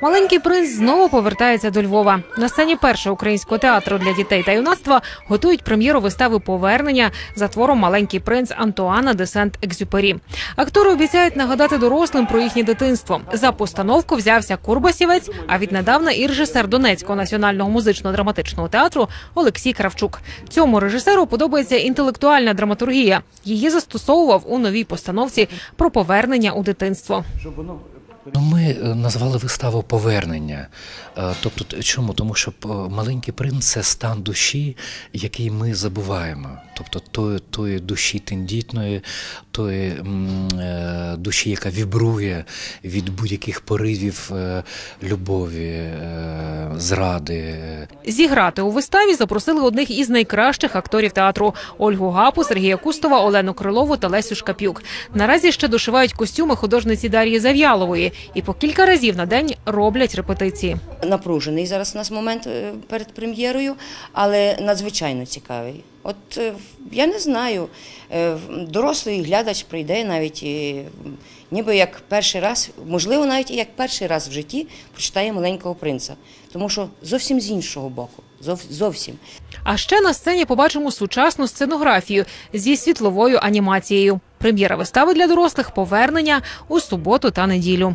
Маленький принц знову повертається до Львова. На сцені першого українського театру для дітей та юнацтва готують прем'єру вистави повернення за твором Маленький принц Антуана де Сент Екзюпері. Актори обіцяють нагадати дорослим про їхнє дитинство. За постановку взявся Курбасівець, а віднедавна і режисер Донецького національного музично-драматичного театру Олексій Кравчук. Цьому режисеру подобається інтелектуальна драматургія. Її застосовував у новій постановці про повернення у дитинство. Ну, ми е, назвали виставу повернення. Е, Тобто, чому? Тому що е, маленький принц це стан душі, який ми забуваємо. Тобто тої, тої душі тендітної, тої душі, яка вібрує від будь-яких поривів любові, зради. Зіграти у виставі запросили одних із найкращих акторів театру Ольгу Гапу, Сергія Кустова, Олену Крилову та Лесю Шкапюк. Наразі ще дошивають костюми художниці Дар'ї Зав'ялової і по кілька разів на день роблять репетиції. Напружений зараз у нас момент е, перед прем'єрою, але надзвичайно цікавий. От е, я не знаю, е, дорослий глядач прийде навіть ніби як перший раз, можливо, навіть і як перший раз в житті прочитає маленького принца, тому що зовсім з іншого боку. зов- Зовсім. А ще на сцені побачимо сучасну сценографію зі світловою анімацією. Прем'єра вистави для дорослих повернення у суботу та неділю.